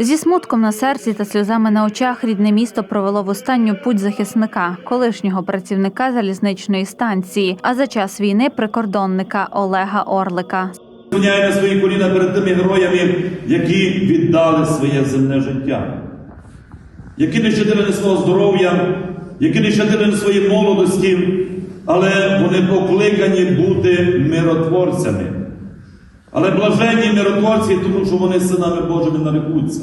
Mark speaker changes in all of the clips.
Speaker 1: Зі смутком на серці та сльозами на очах рідне місто провело в останню путь захисника, колишнього працівника залізничної станції, а за час війни прикордонника Олега Орлика.
Speaker 2: Склоняє свої коліна перед тими героями, які віддали своє земне життя, які не щадили свого здоров'я, які не щадили своєї молодості, але вони покликані бути миротворцями. Але блаженні миротворці, тому що вони синами Божими нарекуться.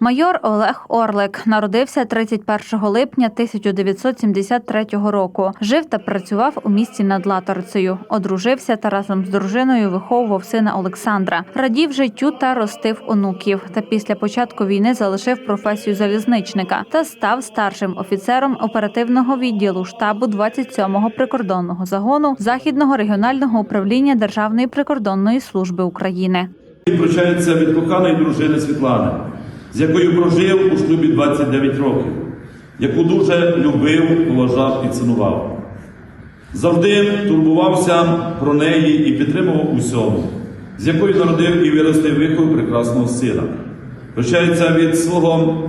Speaker 1: Майор Олег Орлик народився 31 липня 1973 року. Жив та працював у місті над Латорцею. Одружився та разом з дружиною виховував сина Олександра. Радів життю та ростив онуків. Та після початку війни залишив професію залізничника та став старшим офіцером оперативного відділу штабу 27-го прикордонного загону Західного регіонального управління Державної прикордонної служби України.
Speaker 2: Він прощається від коханої дружини Світлани, з якою прожив у шлюбі 29 років, яку дуже любив, поважав і цінував. Завжди турбувався про неї і підтримував усьому, з якою народив і виростив вихов прекрасного сина. Прощається від свого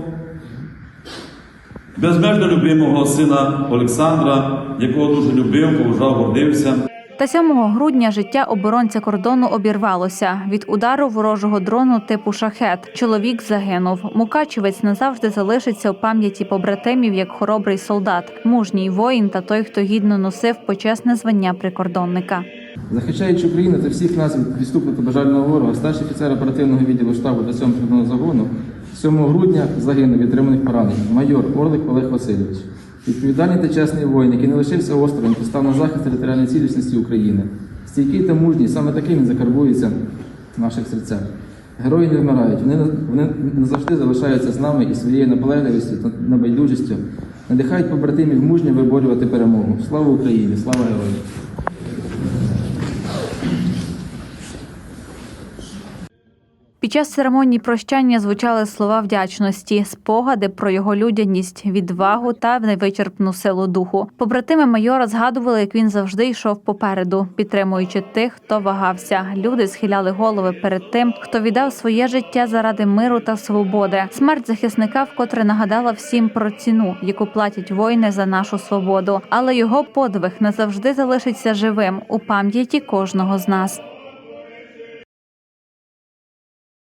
Speaker 2: безмежно любимого сина Олександра, якого дуже любив, поважав, гордився.
Speaker 1: Та 7 грудня життя оборонця кордону обірвалося від удару ворожого дрону типу шахет. Чоловік загинув. Мукачівець назавжди залишиться у пам'яті побратимів як хоробрий солдат, мужній воїн та той, хто гідно носив почесне звання прикордонника.
Speaker 3: Захищаючи Україну та всіх нас від відступного бажального ворога, старший офіцер оперативного відділу штабу та 7 прикордонного загону 7 грудня загинув від отриманих поранень майор Орлик Олег Васильович. Відповідальний та чесний воїн, який не лишився осторонь, та став на захист територіальної цілісності України. Стійкий та мужній, саме таким він закарбується в наших серцях. Герої не вмирають, вони, вони назавжди залишаються з нами і своєю наполегливістю та небайдужістю надихають побратимів мужньо виборювати перемогу. Слава Україні! Слава героям!
Speaker 1: Під час церемонії прощання звучали слова вдячності, спогади про його людяність, відвагу та невичерпну силу духу. Побратими майора згадували, як він завжди йшов попереду, підтримуючи тих, хто вагався. Люди схиляли голови перед тим, хто віддав своє життя заради миру та свободи. Смерть захисника вкотре нагадала всім про ціну, яку платять воїни за нашу свободу. Але його подвиг назавжди залишиться живим у пам'яті кожного з нас.